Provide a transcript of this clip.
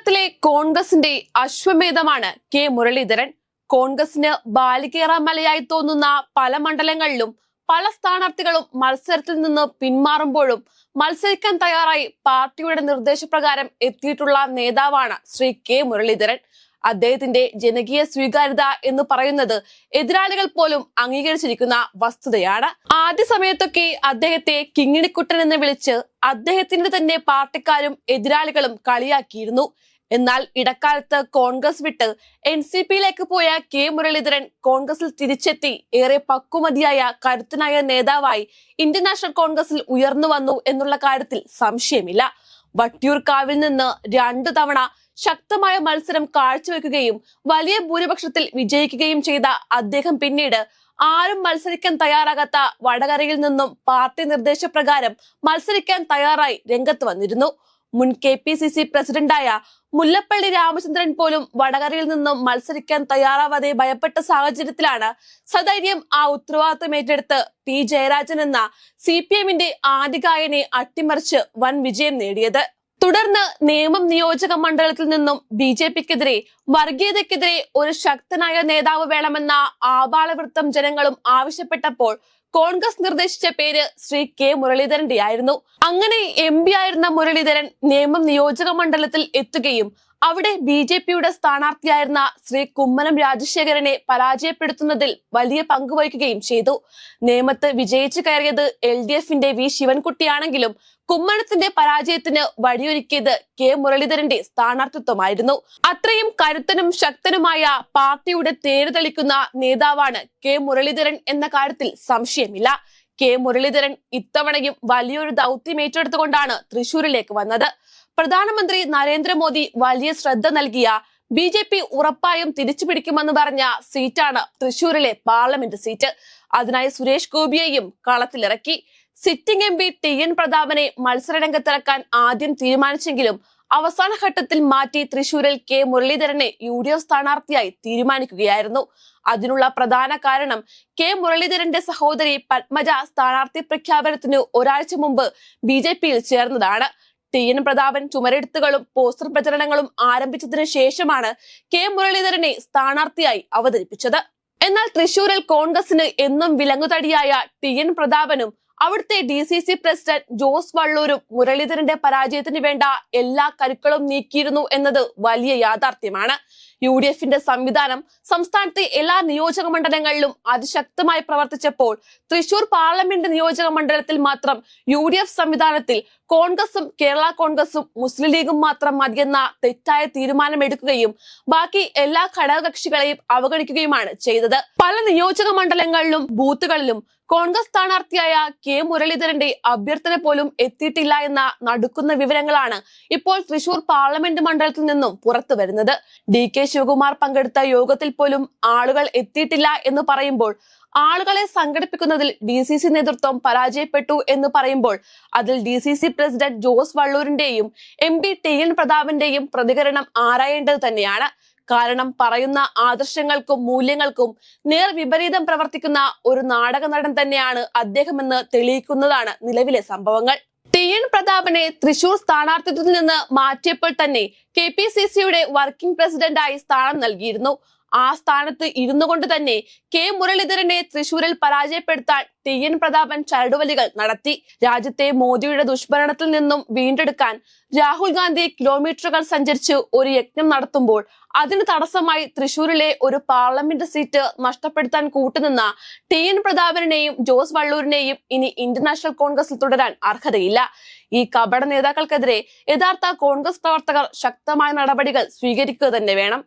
കേരളത്തിലെ കോൺഗ്രസിന്റെ അശ്വമേധമാണ് കെ മുരളീധരൻ. കോൺഗ്രസിന് ബാലികേറാമലയായി തോന്നുന്ന പല മണ്ഡലങ്ങളിലും പല സ്ഥാനാർത്ഥികളും മത്സരത്തിൽ നിന്ന് പിന്മാറുമ്പോഴും മത്സരിക്കാൻ തയ്യാറായി പാർട്ടിയുടെ നിർദ്ദേശപ്രകാരം എത്തിയിട്ടുള്ള നേതാവാണ് ശ്രീ കെ മുരളീധരൻ. അദ്ദേഹത്തിന്റെ ജനകീയ സ്വീകാര്യത എന്ന് പറയുന്നത് എതിരാളികൾ പോലും അംഗീകരിച്ചിരിക്കുന്ന വസ്തുതയാണ്. ആദ്യ സമയത്തൊക്കെ അദ്ദേഹത്തെ കിങ്ങിണിക്കുട്ടൻ എന്ന് വിളിച്ച് അദ്ദേഹത്തിന്റെ തന്നെ പാർട്ടിക്കാരും എതിരാളികളും കളിയാക്കിയിരുന്നു. എന്നാൽ ഇടക്കാലത്ത് കോൺഗ്രസ് വിട്ട് എൻ സി പിയിലേക്ക് പോയ കെ മുരളീധരൻ കോൺഗ്രസിൽ തിരിച്ചെത്തി. ഏറെ പക്വമതിയായ കരുത്തനായ നേതാവായി ഇന്ത്യൻ നാഷണൽ കോൺഗ്രസിൽ ഉയർന്നു വന്നു എന്നുള്ള കാര്യത്തിൽ സംശയമില്ല. വട്ടിയൂർക്കാവിൽ നിന്ന് രണ്ടു തവണ ശക്തമായ മത്സരം കാഴ്ചവെക്കുകയും വലിയ ഭൂരിപക്ഷത്തിൽ വിജയിക്കുകയും ചെയ്ത അദ്ദേഹം പിന്നീട് ആരും മത്സരിക്കാൻ തയ്യാറാകാത്ത വടകരയിൽ നിന്നും പാർട്ടി നിർദ്ദേശപ്രകാരം മത്സരിക്കാൻ തയ്യാറായി രംഗത്ത് വന്നിരുന്നു. മുൻ കെ പി സി സി പ്രസിഡന്റായ മുല്ലപ്പള്ളി രാമചന്ദ്രൻ പോലും വടകരയിൽ നിന്നും മത്സരിക്കാൻ തയ്യാറാവാതെ ഭയപ്പെട്ട സാഹചര്യത്തിലാണ് സധൈര്യം ആ ഉത്തരവാദിത്വം ഏറ്റെടുത്ത് പി ജയരാജൻ എന്ന സി പി എമ്മിന്റെ ആദ്യഗായനെ അട്ടിമറിച്ച് വൻ വിജയം നേടിയത്. തുടർന്ന് നിയമം നിയോജക മണ്ഡലത്തിൽ നിന്നും ബി ജെ പിക്കെതിരെ വർഗീയതയ്ക്കെതിരെ ഒരു ശക്തനായ നേതാവ് വേണമെന്ന ആബാളവൃത്തം ജനങ്ങളും ആവശ്യപ്പെട്ടപ്പോൾ കോൺഗ്രസ് നിർദ്ദേശിച്ച പേര് ശ്രീ കെ മുരളീധരന്റെ ആയിരുന്നു. അങ്ങനെ എം പി ആയിരുന്ന മുരളീധരൻ നിയമം നിയോജക മണ്ഡലത്തിൽ എത്തുകയും അവിടെ ബി ജെ പിയുടെ സ്ഥാനാർത്ഥിയായിരുന്ന ശ്രീ കുമ്മനം രാജശേഖരനെ പരാജയപ്പെടുത്തുന്നതിൽ വലിയ പങ്ക് വഹിക്കുകയും ചെയ്തു. നേമത്ത് വിജയിച്ചു കയറിയത് എൽ ഡി എഫിന്റെ വി ശിവൻകുട്ടിയാണെങ്കിലും കുമ്മനത്തിന്റെ പരാജയത്തിന് വഴിയൊരുക്കിയത് കെ മുരളീധരന്റെ സ്ഥാനാർത്ഥിത്വമായിരുന്നു. അത്രയും കരുത്തനും ശക്തനുമായ പാർട്ടിയുടെ തേര് തെളിക്കുന്ന നേതാവാണ് കെ മുരളീധരൻ എന്ന കാര്യത്തിൽ സംശയമില്ല. കെ മുരളീധരൻ ഇത്തവണയും വലിയൊരു ദൗത്യം ഏറ്റെടുത്തുകൊണ്ടാണ് തൃശൂരിലേക്ക് വന്നത്. പ്രധാനമന്ത്രി നരേന്ദ്രമോദി വലിയ ശ്രദ്ധ നൽകിയ ബി ജെ പി ഉറപ്പായും തിരിച്ചു പിടിക്കുമെന്ന് പറഞ്ഞ സീറ്റാണ് തൃശൂരിലെ പാർലമെന്റ് സീറ്റ്. അതിനായി സുരേഷ് ഗോപിയെയും കളത്തിലിറക്കി. Sitting M P T N പ്രതാപനെ മത്സരരംഗത്തിറക്കാൻ ആദ്യം തീരുമാനിച്ചെങ്കിലും അവസാന ഘട്ടത്തിൽ മാറ്റി തൃശൂരിൽ കെ മുരളീധരനെ യു ഡി എഫ് സ്ഥാനാർത്ഥിയായി തീരുമാനിക്കുകയായിരുന്നു. അതിനുള്ള പ്രധാന കാരണം കെ മുരളീധരന്റെ സഹോദരി പത്മജ സ്ഥാനാർത്ഥി പ്രഖ്യാപനത്തിന് ഒരാഴ്ച മുമ്പ് ബി ജെ പിയിൽ ചേർന്നതാണ്. ടി എൻ പ്രതാപൻ ചുമരെഴുത്തുകളും പോസ്റ്റർ പ്രചരണങ്ങളും ആരംഭിച്ചതിനു ശേഷമാണ് കെ മുരളീധരനെ സ്ഥാനാർത്ഥിയായി അവതരിപ്പിച്ചത്. എന്നാൽ തൃശൂരിൽ കോൺഗ്രസിന് എന്നും വിലങ്ങുതടിയായ ടി എൻ പ്രതാപനും അവിടുത്തെ D C C president Jose വള്ളൂരും മുരളീധരന്റെ പരാജയത്തിന് വേണ്ട എല്ലാ കരുക്കളും നീക്കിയിരുന്നു എന്നത് വലിയ യാഥാർത്ഥ്യമാണ്. യു ഡി എഫിന്റെ സംവിധാനം സംസ്ഥാനത്തെ എല്ലാ നിയോജക മണ്ഡലങ്ങളിലും അതിശക്തമായി പ്രവർത്തിച്ചപ്പോൾ തൃശൂർ പാർലമെന്റ് നിയോജക മണ്ഡലത്തിൽ മാത്രം യു ഡി എഫ് സംവിധാനത്തിൽ കോൺഗ്രസും കേരള കോൺഗ്രസും മുസ്ലിം ലീഗും മാത്രം മതിയെന്ന തെറ്റായ തീരുമാനമെടുക്കുകയും ബാക്കി എല്ലാ ഘടകകക്ഷികളെയും അവഗണിക്കുകയുമാണ് ചെയ്തത്. പല നിയോജക മണ്ഡലങ്ങളിലും ബൂത്തുകളിലും കോൺഗ്രസ് സ്ഥാനാർത്ഥിയായ കെ മുരളീധരന്റെ അഭ്യർത്ഥന പോലും എത്തിയിട്ടില്ല എന്ന നടുക്കുന്ന വിവരങ്ങളാണ് ഇപ്പോൾ തൃശൂർ പാർലമെന്റ് മണ്ഡലത്തിൽ നിന്നും പുറത്തു വരുന്നത്. ഡി കെ ശിവകുമാർ പങ്കെടുത്ത യോഗത്തിൽ പോലും ആളുകൾ എത്തിയിട്ടില്ല എന്ന് പറയുമ്പോൾ ആളുകളെ സംഘടിപ്പിക്കുന്നതിൽ ഡി സി സി നേതൃത്വം പരാജയപ്പെട്ടു എന്ന് പറയുമ്പോൾ അതിൽ D C C president Jose വള്ളൂരിന്റെയും M P T N പ്രതാപന്റെയും പ്രതികരണം ആരായേണ്ടത് തന്നെയാണ്. കാരണം പറയുന്ന ആദർശങ്ങൾക്കും മൂല്യങ്ങൾക്കും നേർ വിപരീതം പ്രവർത്തിക്കുന്ന ഒരു നാടക നടൻ തന്നെയാണ് അദ്ദേഹമെന്ന് തെളിയിക്കുന്നതാണ് നിലവിലെ സംഭവങ്ങൾ. ടി എൻ പ്രതാപനെ തൃശൂർ സ്ഥാനാർത്ഥിത്വത്തിൽ നിന്ന് മാറ്റിയപ്പോൾ തന്നെ കെ പി സി സിയുടെ വർക്കിംഗ് പ്രസിഡന്റായി സ്ഥാനം നൽകിയിരുന്നു. ആ സ്ഥാനത്ത് ഇരുന്നു കൊണ്ട് തന്നെ കെ മുരളീധരനെ തൃശൂരിൽ പരാജയപ്പെടുത്താൻ ടി എൻ പ്രതാപൻ ചരടുവലികൾ നടത്തി. രാജ്യത്തെ മോദിയുടെ ദുഷ്ഭരണത്തിൽ നിന്നും വീണ്ടെടുക്കാൻ രാഹുൽ ഗാന്ധി കിലോമീറ്ററുകൾ സഞ്ചരിച്ച് ഒരു യജ്ഞം നടത്തുമ്പോൾ അതിന് തടസ്സമായി തൃശൂരിലെ ഒരു പാർലമെന്റ് സീറ്റ് നഷ്ടപ്പെടുത്താൻ കൂട്ടുനിന്ന ടി എൻ പ്രതാപനെയും ജോസ് വള്ളൂരിനെയും ഇനി ഇന്ത്യൻ നാഷണൽ കോൺഗ്രസിൽ തുടരാൻ അർഹതയില്ല. ഈ കപട നേതാക്കൾക്കെതിരെ യഥാർത്ഥ കോൺഗ്രസ് പ്രവർത്തകർ ശക്തമായ നടപടികൾ സ്വീകരിക്കുക തന്നെ വേണം.